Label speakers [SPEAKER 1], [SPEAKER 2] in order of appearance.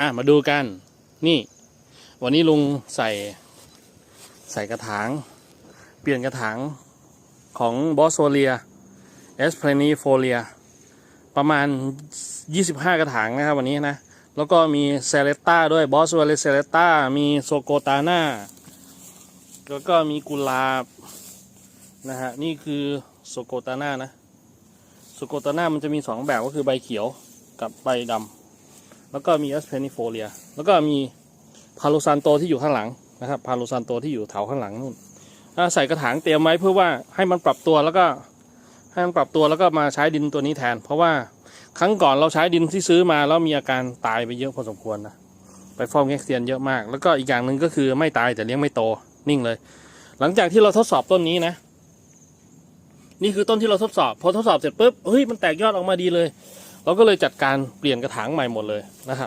[SPEAKER 1] อะมาดูกัน นี่ วันนี้ลุงใส่ ใส่กระถาง เปลี่ยนกระถางของบอสโซเลียเอสเพลนีโฟเลียประมาณ 25 กระถางนะครับวันนี้นะ แล้วก็มีเซเลต้าด้วยบอสโซเลเซเลต้ามีโซโกตาน่าแล้วก็มีกุหลาบนะฮะนี่คือโซโกตาน่านะโซโกตาน่ามันจะมีสองแบบก็คือใบเขียวกับใบดำ แล้วก็มีเอสเพนีโฟเลียแล้วก็มีพาโลซานโตที่อยู่ข้างหลังนะครับพาโลซานโตที่อยู่แถวข้างหลังนู่นถ้าใส่กระถางเตรียมไว้เพื่อว่าให้มันปรับตัวแล้วก็ให้มันปรับตัวแล้วก็มาใช้ดินตัวนี้แทน เพราะว่าครั้งก่อนเราใช้ดินที่ซื้อมาแล้วมีอาการตายไปเยอะพอสมควรนะไปฟอร์มเอ็กเซียนเยอะมาก แล้วก็อีกอย่างหนึ่งก็คือไม่ตายแต่เลี้ยงไม่โตนิ่งเลย หลังจากที่เราทดสอบต้นนี้นะ นี่คือต้นที่เราทดสอบ พอทดสอบเสร็จปุ๊บเฮ้ยมันแตกยอดออกมาดีเลย เราก็เลยจัดการเปลี่ยนกระถางใหม่หมดเลยนะครับ